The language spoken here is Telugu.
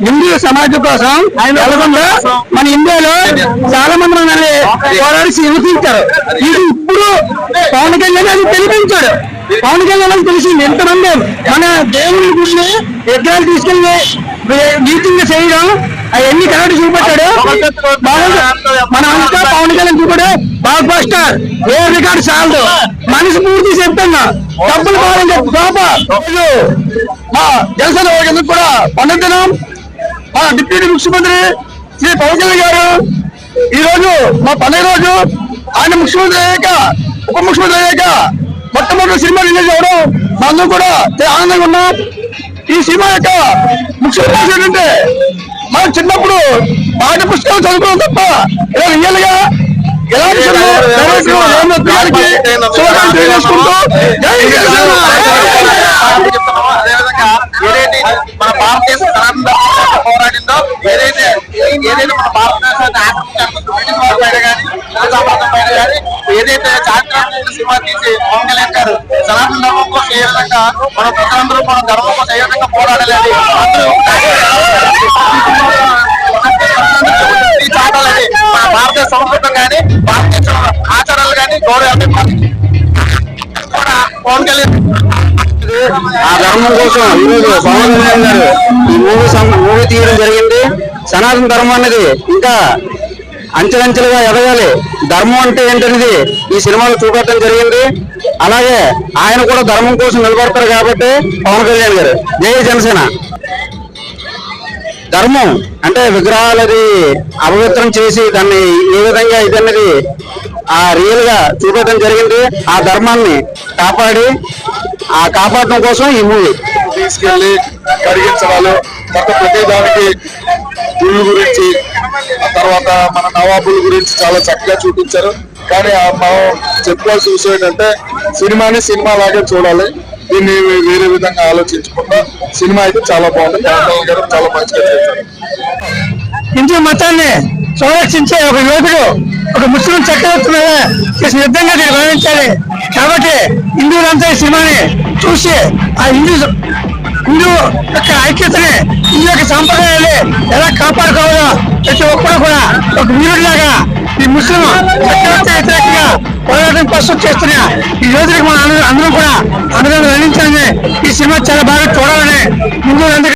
హిందూ సమాజం కోసం వెళ్ళకుండా మన ఇండియాలో చాలా మంది మనల్ని పోరాడి హింసించారు ఇది ఇప్పుడు పవన్ కళ్యాణ్ అది తెలిపించాడు. పవన్ కళ్యాణ్ అని తెలిసింది ఎంతమంది మన దేవుని గుడిని విగ్రహాలు తీసుకెళ్ళి నీతిగా చేయడం అవన్నీ కరెక్ట్ చూపెట్టాడు. మన అంతా పవన్ కళ్యాణ్ చూపాడు బాగా బస్టర్ ఏ రికార్డు చాలదు. మనిషి పూర్తి చెప్తున్నా డబ్బులు కావాలని చెప్పి. పాప మా జనసేన ఎందుకు కూడా పండుగ మా డిప్యూటీ ముఖ్యమంత్రి శ్రీ పవన్ కళ్యాణ్ గారు ఈ రోజు మా పండుగ రోజు ఆయన ముఖ్యమంత్రి అయ్యాక ఉప ముఖ్యమంత్రి అయ్యాక మొట్టమొదటి సినిమా రిలీజ్ అవ్వడం మా అందరూ కూడా ఆనందంగా ఉన్నాం. ఈ సినిమా యొక్క ముఖ్య ఉద్దేశం ఏంటంటే మనం చిన్నప్పుడు పాఠ్య పుస్తకాలు చదువుకోవడం తప్ప ఇలా రియల్గా ఎలాంటి ఏదైతే మన భారతదేశం పోరాడిందో ఏదైతే ఏదైతే మన భారతదేశాన్ని ఆక్రమించారు బ్రిటిష్ వారి పైన కానీ సామ్రాజ్యం పైన కానీ ఏదైతే చారిత్రాత్మక సినిమా తీసి పవన్ కళ్యాణ్ గారు సనాతన ధర్మం కోసం ఏ విధంగా మన ప్రజలందరూ మన ధర్మం కోసం ఏ విధంగా పోరాడాలని అందరూ పవన్ కళ్యాణ్ ఆ ధర్మం కోసం ఈరోజు పవన్ కళ్యాణ్ గారు ఈ మూవీ మూవీ తీయడం జరిగింది. సనాతన ధర్మం అనేది ఇంకా అంచెలంచెలుగా ఎదగాలి. ధర్మం అంటే ఏంటనేది ఈ సినిమాలో చూపెట్టడం జరిగింది. అలాగే ఆయన కూడా ధర్మం కోసం నిలబడతారు కాబట్టి పవన్ కళ్యాణ్ గారు. జయ జనసేన. ధర్మం అంటే విగ్రహాలు అది అపవిత్రం చేసి దాన్ని ఏ విధంగా ఇదన్నది ఆ రియల్గా చూపెట్టడం జరిగింది. ఆ ధర్మాన్ని కాపాడి ఆ కాపాడటం కోసం ఈ మూవీ తీసుకెళ్ళి కడిగించడాలు మొత్తం ప్రతి దానికి గుళ్ళు గురించి ఆ తర్వాత మన నవాబుల గురించి చాలా చక్కగా చూపించారు. కానీ ఆ మనం చెప్పుకోవాల్సిన విషయం ఏంటంటే సినిమాని సినిమా లాగే చూడాలి. దీన్ని వేరే విధంగా ఆలోచించకుండా సినిమా అయితే చాలా బాగుంది. గారు చాలా మంచిగా చేశారు. హిందూ మతాన్ని సంరక్షించే ఒక యువకుడు ఒక ముస్లిం చక్రవర్తి చేసిన యుద్ధంగా నేను గమనించాలి కాబట్టి హిందువులంతా ఈ సినిమాని చూసి ఆ హిందూ హిందూ యొక్క ఐక్యతని హిందూ యొక్క సాంప్రదాయాన్ని ఎలా కాపాడుకోవాలో ప్రతి ఒక్కరు కూడా ఒక వీరుడిలాగా ఈ ముస్లిం చక్రవర్తి వ్యతిరేకంగా పోరాటం కోసం చేస్తున్న ఈ రోజుకి మన అందరం కూడా అందరం అందించాలని ఈ సినిమా చాలా బాగా చూడాలని హిందువులందరూ